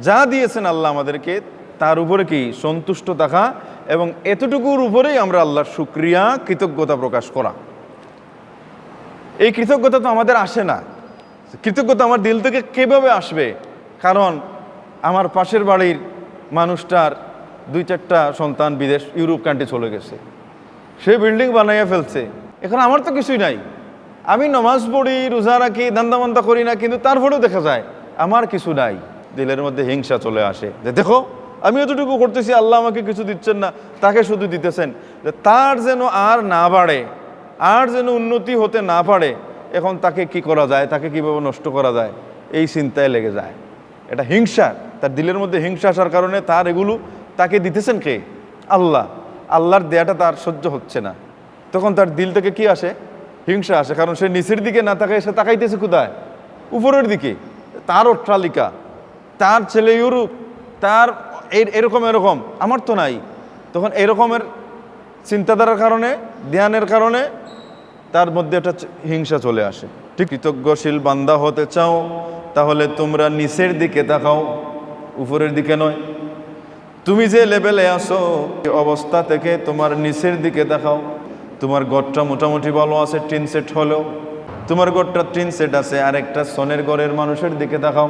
যা দিয়েছেন আল্লাহ আমাদেরকে, তার উপরে কি সন্তুষ্ট থাকা এবং এতটুকুর উপরেই আমরা আল্লাহর শুক্রিয়া, কৃতজ্ঞতা প্রকাশ করা। এই কৃতজ্ঞতা তো আমাদের আসে না। কৃতজ্ঞতা আমার দিল থেকে কীভাবে আসবে? কারণ আমার পাশের বাড়ির মানুষটার দুই চারটা সন্তান বিদেশ, ইউরোপ কান্ট্রি চলে গেছে। সে বিল্ডিং বানাইয়া ফেলছে। এখন আমার তো কিছুই নাই। আমি নমাজ পড়ি, রোজা রাখি দান্দামান্দা করি না, কিন্তু তারপরেও দেখা যায়, আমার কিছু নাই। দিলের মধ্যে হিংসা চলে আসে। যে দেখো আমি এতটুকু করতেছি, আল্লাহ আমাকে কিছু দিচ্ছেন না, তাকে শুধু দিতেছেন। যে তার যেন আর না বাড়ে, আর যেন উন্নতি হতে না পারে, এখন তাকে কি করা যায়, তাকে কীভাবে নষ্ট করা যায়, এই চিন্তায় লেগে যায়। এটা হিংসা, তার দিলের মধ্যে হিংসা আসার কারণে তার এগুলো তাকে দিতেছেন কে? আল্লাহ। আল্লাহর দেয়াটা তার সহ্য হচ্ছে না। তখন তার দিল থেকে কি আসে? হিংসা আসে, কারণ সে নিচের দিকে না তাকায়, সে তাকাইতেছে কোথায়? উপরের দিকে, তার অট্টালিকা। তার ছেলে ইউরোপ তার এরকম এরকম। আমার তো নাই। তখন এরকমের চিন্তাধারার কারণে, ধ্যানের কারণে তার মধ্যে একটা হিংসা চলে আসে। ঠিক কৃতজ্ঞশীল বান্দা হতে চাও, তাহলে তোমরা নিচের দিকে তাকাও, উপরের দিকে নয়। তুমি যে লেভেলে আসো অবস্থা থেকে তোমার নিচের দিকে দেখাও তোমার গড়টা মোটামুটি ভালো আছে, টিন সেট হলেও। তোমার গড়টা টিন সেট আছে আর একটা সনের গড়ের মানুষের দিকে দেখাও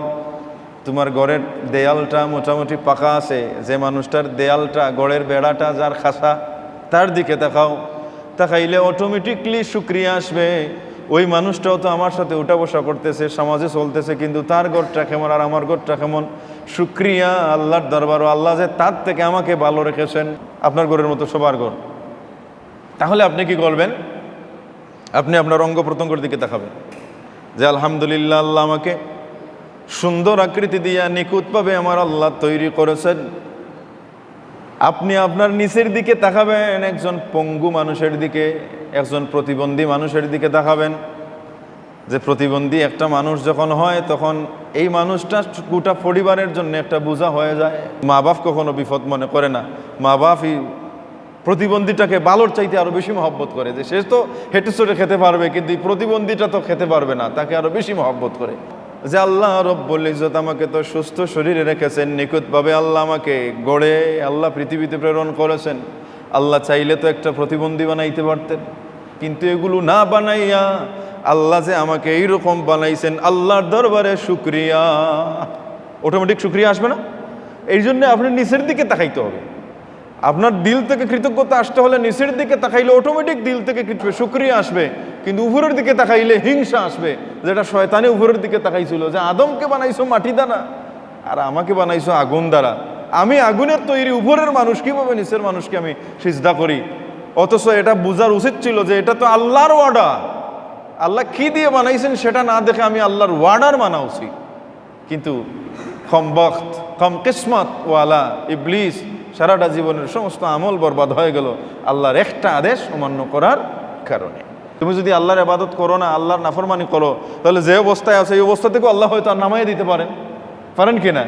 তোমার গড়ের দেয়ালটা মোটামুটি পাকা আছে। যে মানুষটার দেয়ালটা গড়ের বেড়াটা যার খাসা, তার দিকে দেখাও তাকাইলে অটোমেটিকলি শুক্রিয়া আসবে। ওই মানুষটাও তো আমার সাথে উঠা বসা করতেছে, সমাজে চলতেছে, কিন্তু তার গড়টা কেমন আর আমার গড়টা কেমন? শুক্রিয়া আল্লাহর দরবার, আল্লাহ যে তার থেকে আমাকে ভালো রেখেছেন, আপনার গড়ের মতো সবার গড় তাহলে আপনি কি করবেন? আপনি আপনার অঙ্গ প্রত্যঙ্গের দিকে তাকাবেন। যে আলহামদুলিল্লাহ, আল্লাহ আমাকে সুন্দর আকৃতি দিয়া নিখুঁতভাবে আমার আল্লাহ তৈরি করেছেন। আপনি আপনার নিচের দিকে তাকাবেন, একজন পঙ্গু মানুষের দিকে, একজন প্রতিবন্ধী মানুষের দিকে তাকাবেন। যে প্রতিবন্ধী একটা মানুষ যখন হয়, তখন এই মানুষটা গোটা পরিবারের জন্য একটা বোঝা হয়ে যায়। মা বাপ কখনো বিপদ মনে করে না। মা বাপই প্রতিবন্ধীটাকে বালোর চাইতে আরও বেশি মহব্বত করে। যে সে তো হেঁটে চটে খেতে পারবে, কিন্তু প্রতিবন্ধীটা তো খেতে পারবে না, তাকে আরও বেশি মহব্বত করে। যে আল্লাহ রব্বুল ইজ্জত আমাকে তো সুস্থ শরীরে রেখেছেন, নিখুঁতভাবে আল্লাহ আমাকে গড়ে, আল্লাহ পৃথিবীতে প্রেরণ করেছেন। আল্লাহ চাইলে তো একটা প্রতিবন্ধী বানাইতে পারতেন। কিন্তু এগুলো না বানাইয়া আল্লাহ যে আমাকে এইরকম বানাইছেন, আল্লাহর দরবারে শুক্রিয়া। অটোমেটিক শুক্রিয়া আসবে না? এই জন্য আপনি নিচের দিকে তাকাইতে হবে। আপনার দিল থেকে কৃতজ্ঞতা আসতে হলে নিচের দিকে তাকাইলে অটোমেটিক দিল থেকে শুক্রিয়া আসবে। কিন্তু উপরের দিকে তাকাইলে হিংসা আসবে, যেটা শয়তানে উপরের দিকে তাকাইছিল, যে আদমকে বানাইছো মাটি দ্বারা আর আমাকে বানাইছো আগুন দ্বারা। আমি আগুনের তৈরি উপরের মানুষ, কীভাবে নিচের মানুষকে আমি সিজদা করি? অথচ এটা বোঝার উচিত ছিল যে এটা তো আল্লাহর ওয়ার্ডার আল্লাহ কি দিয়ে বানাইছেন সেটা না দেখে আমি আল্লাহর ওয়ার্ডার মানা উচিত। কিন্তু কম বখত কম কিসমত ওয়ালা ইবলিস সারাটা জীবনের সমস্ত আমল বরবাদ হয়ে গেল আল্লাহর একটা আদেশ অমান্য করার কারণে। তুমি যদি আল্লাহর আবাদত করো না, আল্লাহর নাফরমানি করো, তাহলে যে অবস্থায় আছে, এই অবস্থা থেকেও আল্লাহ হয়তো আর নামাই দিতে পারেন। পারেন কি না?